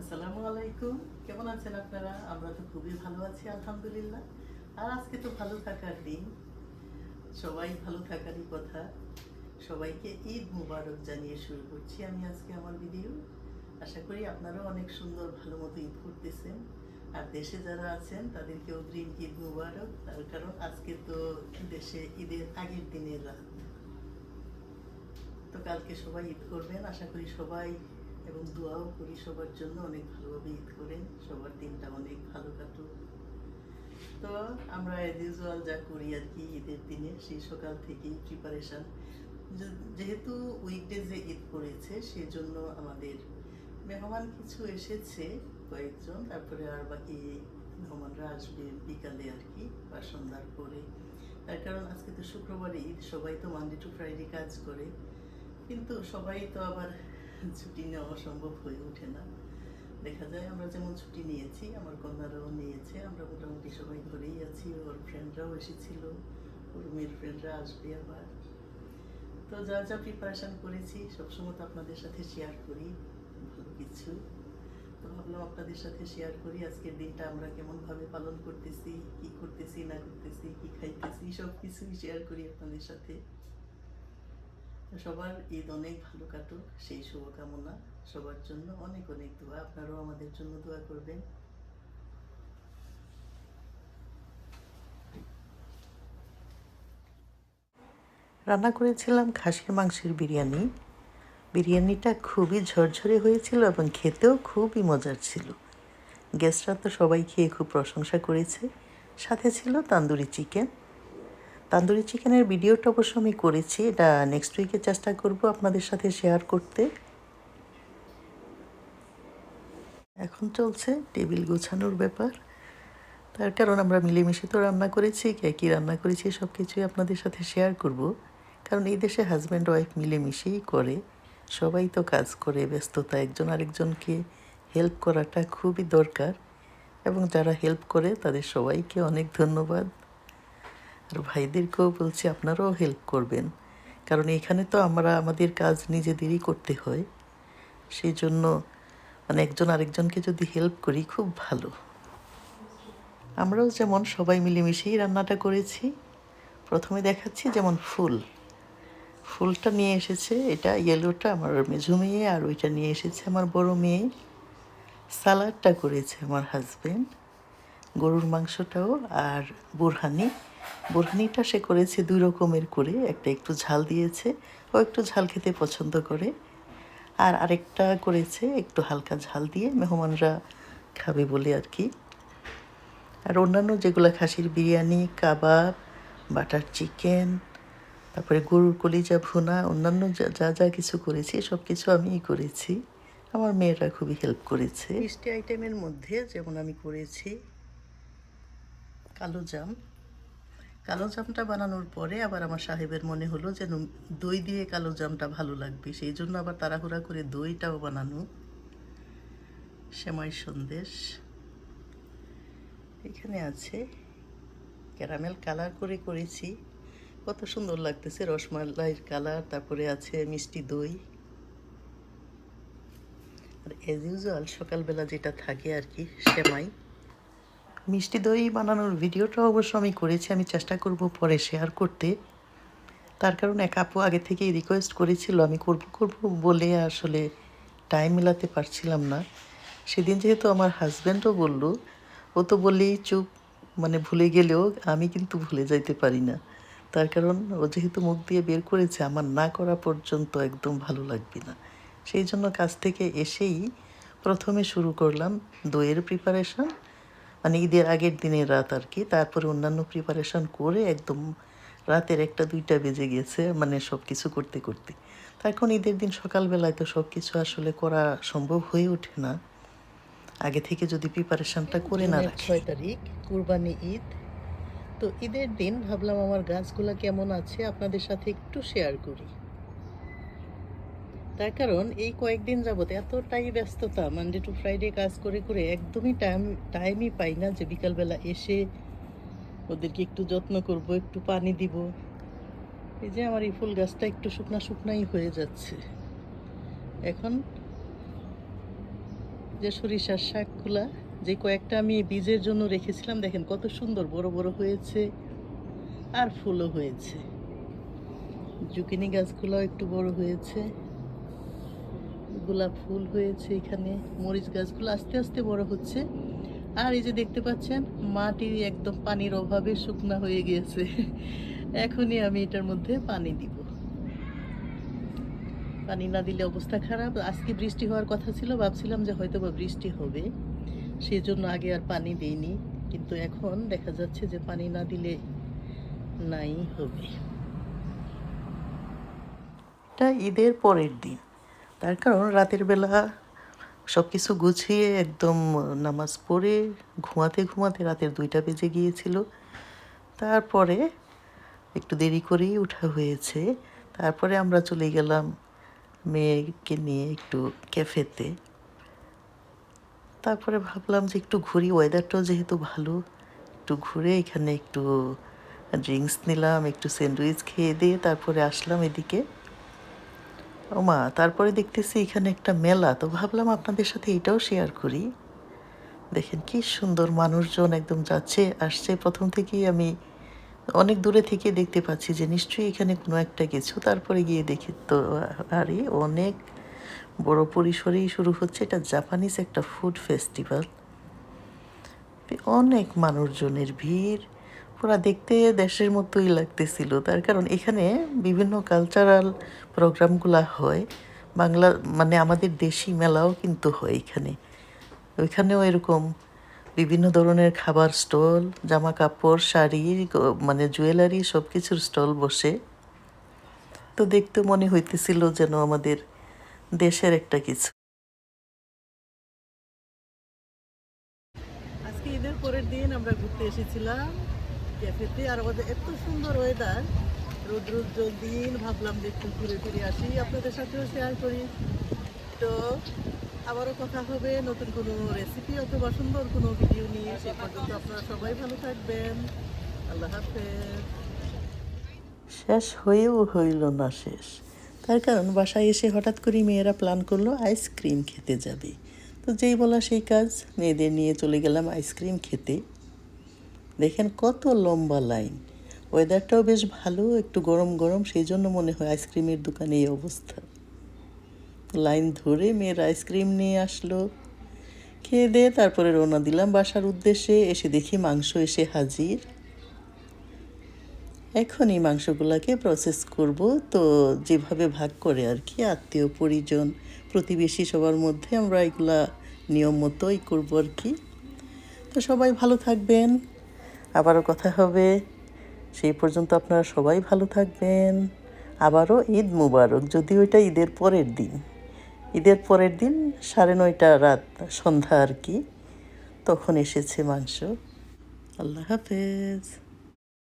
আসসালামু আলাইকুম। কেমন আছেন আপনারা? আমরা তো খুবই ভালো আছি, আলহামদুলিল্লাহ। আর আজকে তো ভালো থাকার দিন। সবাই ভালো থাকারই কথা। সবাইকে ঈদ মুবারক জানিয়ে শুরু করছি আমি আজকে আমার ভিডিও আশা করি আপনারাও অনেক সুন্দর, ভালো মতো ঈদ করতেছেন। আর দেশে যারা আছেন তাদেরকে অগ্রিম ঈদ মুবারক। তার কারণ আজকে তো দেশে ঈদের আগের দিনের রাত। তো কালকে সবাই ঈদ করবেন। আশা করি সবাই এবং দোয়াও করি সবার জন্য। অনেক ভালোভাবে ঈদ করেন সবার দিনটা অনেক ভালো কাটুক। তো আমরা অ্যাজ ইউজুয়াল যা করি আর কি ঈদের দিনে, সেই সকাল থেকেই প্রিপারেশন যেহেতু উইকডেজে ঈদ পড়েছে সেজন্য আমাদের মেহমান কিছু এসেছে, কয়েকজন। তারপরে আর বাকি মেহমানরা আসবে বিকালে আর কি, বা সন্ধ্যার পরে। তার কারণ আজকে তো শুক্রবারে ঈদ, সবাই তো মানডে টু ফ্রাইডে কাজ করে। কিন্তু সবাই তো আবার ছুটি নেওয়া সম্ভব হয়ে ওঠে না। দেখা যায় আমরা যেমন ছুটি নিয়েছি, আমার কন্যারাও নিয়েছে, আমরা মোটামুটি সবাই ঘরেই আছি, ওর ফ্রেন্ডরাও এসেছিল, ওর মেয়ের ফ্রেন্ডরা আসবে আবার। তো যা যা প্রিপারেশন করেছি, সবসময় তো আপনাদের সাথে শেয়ার করি কিছু। তো ভাবলাম আপনাদের সাথে শেয়ার করি, আজকের দিনটা আমরা কেমনভাবে পালন করতেছি, কি করতেছি, না করতেছি, কি খাইতেছি সব কিছুই শেয়ার করি আপনাদের সাথে। সবার ঈদ অনেক ভালো কাটুক, সেই শুভকামনা সবার জন্য অনেক অনেক দোয়া। আপনারাও আমাদের জন্য দোয়া করবেন। রান্না করেছিলাম খাসির মাংসের বিরিয়ানি। বিরিয়ানিটা খুবই ঝরঝরে হয়েছিল এবং খেতেও খুবই মজার ছিল। গেস্টরা তো সবাই খেয়ে খুব প্রশংসা করেছে। সাথে ছিল তান্দুরি চিকেন। তান্দুরি চিকেনের ভিডিওটা অবশ্য আমি করেছি। এটা নেক্সট উইকে চেষ্টা করব আপনাদের সাথে শেয়ার করতে। এখন চলছে টেবিল গোছানোর ব্যাপার। তার কারণ আমরা মিলেমিশে তো রান্না করেছি, কে কী রান্না করেছি সব কিছুই আপনাদের সাথে শেয়ার করব। কারণ এই দেশে হাজব্যান্ড ওয়াইফ মিলেমিশেই করে। সবাই তো কাজ করে, ব্যস্ততা, একজন আরেকজনকে হেল্প করাটা খুবই দরকার। এবং যারা হেল্প করে, তাদের সবাইকে অনেক ধন্যবাদ। আর ভাইদেরকেও বলছি আপনারাও হেল্প করবেন। কারণ এখানে তো আমরা, আমাদের কাজ নিজেদেরই করতে হয়। সেই জন্য মানে একজন আরেকজনকে যদি হেল্প করি, খুব ভালো। আমরাও যেমন সবাই মিলেমিশেই রান্নাটা করেছি। প্রথমে দেখাচ্ছি যেমন ফুল। ফুলটা নিয়ে এসেছে, এটা ইয়েলোটা আমার মেঝো মেয়ে, আর ওইটা নিয়ে এসেছে আমার বড় মেয়ে। সালাডটা করেছে আমার হাজবেন্ড গরুর মাংসটাও আর বুরহানি। বুরহানিটা সে করেছে দুই রকমের করে। একটা একটু ঝাল দিয়েছে, ও একটু ঝাল খেতে পছন্দ করে। আর আরেকটা করেছে একটু হালকা ঝাল দিয়ে মেহমানরা খাবে বলে আর কি। আর অন্যান্য যেগুলো খাসির বিরিয়ানি, কাবাব, বাটার চিকেন, তারপরে গরুর কলিজা ভুনা, অন্যান্য যা যা কিছু করেছি, সব কিছু আমিই করেছি। আমার মেয়েরা খুবই হেল্প করেছে। মিষ্টি আইটেমের মধ্যে যেমন আমি করেছি কালো জাম। কালো জামটা বানানোর পরে আবার আমার সাহেবের মনে হলো যেন দই দিয়ে কালো জামটা ভালো লাগবে। সেই জন্য আবার তাড়াহুড়া করে দইটাও বানানো। সেমাই সন্দেশ। এখানে আছে ক্যারামেল কালার করে করেছি। কত সুন্দর লাগতেছে রসমালাইয়ের কালার, তারপরে আছে মিষ্টি দই। আর অ্যাজ ইউজুয়াল সকালবেলা যেটা থাকে আর কি, সেমাই। মিষ্টি দই বানানোর ভিডিওটা অবশ্য আমি করেছি, আমি চেষ্টা করব পরে শেয়ার করতে। তার কারণ এক আপু আগে থেকেই রিকোয়েস্ট করেছিল, আমি করব করব বলে আসলে টাইম মেলাতে পারছিলাম না। সেদিন যেহেতু আমার হাজব্যান্ডও বলল, ও তো বললেই চুপ মানে ভুলে গেলেও আমি কিন্তু ভুলে যাইতে পারি না। তার কারণ ও যেহেতু মুখ দিয়ে বের করেছে, আমার না করা পর্যন্ত একদম ভালো লাগবে না। সেই জন্য কাজ থেকে এসেই প্রথমে শুরু করলাম দইয়ের প্রিপারেশন মানে ঈদের আগের দিনের রাত আর কি। তারপরে অন্যান্য প্রিপারেশন করে একদম রাতের একটা দুইটা বেজে গেছে মানে সব কিছু করতে করতে। তা এখন ঈদের দিন সকালবেলায় তো সব কিছু আসলে করা সম্ভব হয়ে ওঠে না। আগে থেকে যদি প্রিপারেশনটা করে না রাখি। ছয় তারিখ কুরবানি ঈদ। তো ঈদের দিন ভাবলাম আমার গাছগুলো কেমন আছে আপনাদের সাথে একটু শেয়ার করি। তার কারণ এই কয়েকদিন যাবত এতটাই ব্যস্ততা মানডে টু ফ্রাইডে কাজ করে করে একদমই টাইম টাইমই পাই না যে বিকালবেলা এসে ওদেরকে একটু যত্ন করব, একটু পানি দিব। এই যে আমার এই ফুল গাছটা একটু শুকনা শুকনাই হয়ে যাচ্ছে। এখন যে সরিষার শাকগুলা যে কয়েকটা আমি বীজের জন্য রেখেছিলাম, দেখেন কত সুন্দর বড় বড় হয়েছে আর ফুলও হয়েছে। জুকিনি গাছগুলো একটু বড় হয়েছে। গোলাপ ফুল হয়েছে এখানে, মরিচ গাছগুলো আস্তে আস্তে বড় হচ্ছে। আর এই যে দেখতে পাচ্ছেন মাটি একদম পানির অভাবে শুকনা হয়ে গিয়েছে এখনই আমি এটার মধ্যে পানি দিব। পানি না দিলে অবস্থা খারাপ। আজকে বৃষ্টি হওয়ার কথা ছিল, ভাবছিলাম যে হয়তো বা বৃষ্টি হবে। সেজন্য আগে আর পানি দিইনি। কিন্তু এখন দেখা যাচ্ছে যে পানি না দিলে নাই হবে। এটা ঈদের পরের দিন। তার কারণ রাতের বেলা সব কিছু গুছিয়ে একদম নামাজ পড়ে ঘুমাতে ঘুমাতে রাতের দুইটা বেজে গিয়েছিল। তারপরে একটু দেরি করেই ওঠা হয়েছে। তারপরে আমরা চলে গেলাম মেয়েকে নিয়ে একটু ক্যাফেতে। তারপরে ভাবলাম যে একটু ঘুরি ওয়েদারটাও যেহেতু ভালো, একটু ঘুরে এখানে একটু ড্রিঙ্কস নিলাম, একটু স্যান্ডউইচ খেয়ে দিয়ে তারপরে আসলাম এদিকে। ও মা, তারপরে দেখতেছি এখানে একটা মেলা, তো ভাবলাম আপনাদের সাথে এটাও শেয়ার করি। দেখেন কি সুন্দর মানুষজন একদম যাচ্ছে, আসছে। প্রথম থেকেই আমি অনেক দূরে থেকে দেখতে পাচ্ছি যে নিশ্চয়ই এখানে কোনো একটা কিছু। তারপরে গিয়ে দেখি তো, আরে অনেক বড় পরিসরেই শুরু হচ্ছে। এটা জাপানিজ একটা ফুড ফেস্টিভ্যাল অনেক মানুষজনের ভিড়। পুরা দেখতে দেশের মতোই লাগতেছিল। তার কারণ এখানে বিভিন্ন কালচারাল প্রোগ্রামগুলা হয়। বাংলা মানে আমাদের দেশি মেলাও কিন্তু হয় এখানে। ওইখানেও এরকম বিভিন্ন ধরনের খাবার স্টল জামা কাপড় শাড়ি মানে জুয়েলারি সব কিছুর স্টল বসে। তো দেখতে মনে হইতেছিল যেন আমাদের দেশের একটা কিছু। আজকে ঈদের পরের দিন আমরা ঘুরতে এসেছিলাম। ক্যাফেতে। আর আমাদের এত সুন্দর ওয়েদার রোদ রোদ দিন, ভাবলাম যে একটু ঘুরে ফিরে আসি। আপনাদের সাথেও শেয়ার করি। তো আবারও কথা হবে নতুন কোনো রেসিপি অথবা সুন্দর কোনো ভিডিও নিয়ে। সে পর্যন্ত আপনারা সবাই ভালো থাকবেন। আল্লাহ হাফেজ। শেষ হয়েও হইল না শেষ। তার কারণ বাসায় এসে হঠাৎ করে মেয়েরা প্ল্যান করল আইসক্রিম খেতে যাবে। তো যেই বলা সেই কাজ, মেয়েদের নিয়ে চলে গেলাম আইসক্রিম খেতে। দেখেন কত লম্বা লাইন। ওয়েদারটাও বেশ ভালো, একটু গরম গরম, সেই জন্য মনে হয় আইসক্রিমের দোকানে এই অবস্থা। লাইন ধরে মেয়ের আইসক্রিম নিয়ে আসলো। খেয়ে দিয়ে তারপরে রওনা দিলাম বাসার উদ্দেশ্যে, এসে দেখি মাংস এসে হাজির। এখন এই মাংসগুলোকে প্রসেস করব। তো যেভাবে ভাগ করে আর কি, আত্মীয়, পরিজন, প্রতিবেশী সবার মধ্যে আমরা এগুলা নিয়ম মতোই করব আর কি। তো সবাই ভালো থাকবেন। আবারও কথা হবে। সেই পর্যন্ত আপনারা সবাই ভালো থাকবেন। আবারও ঈদ মুবারক যদি ওইটা ঈদের পরের দিন। ঈদের পরের দিন সাড়ে নয়টা রাত সন্ধ্যা আর কি। তখন এসেছে মাংস। আল্লাহ হাফেজ।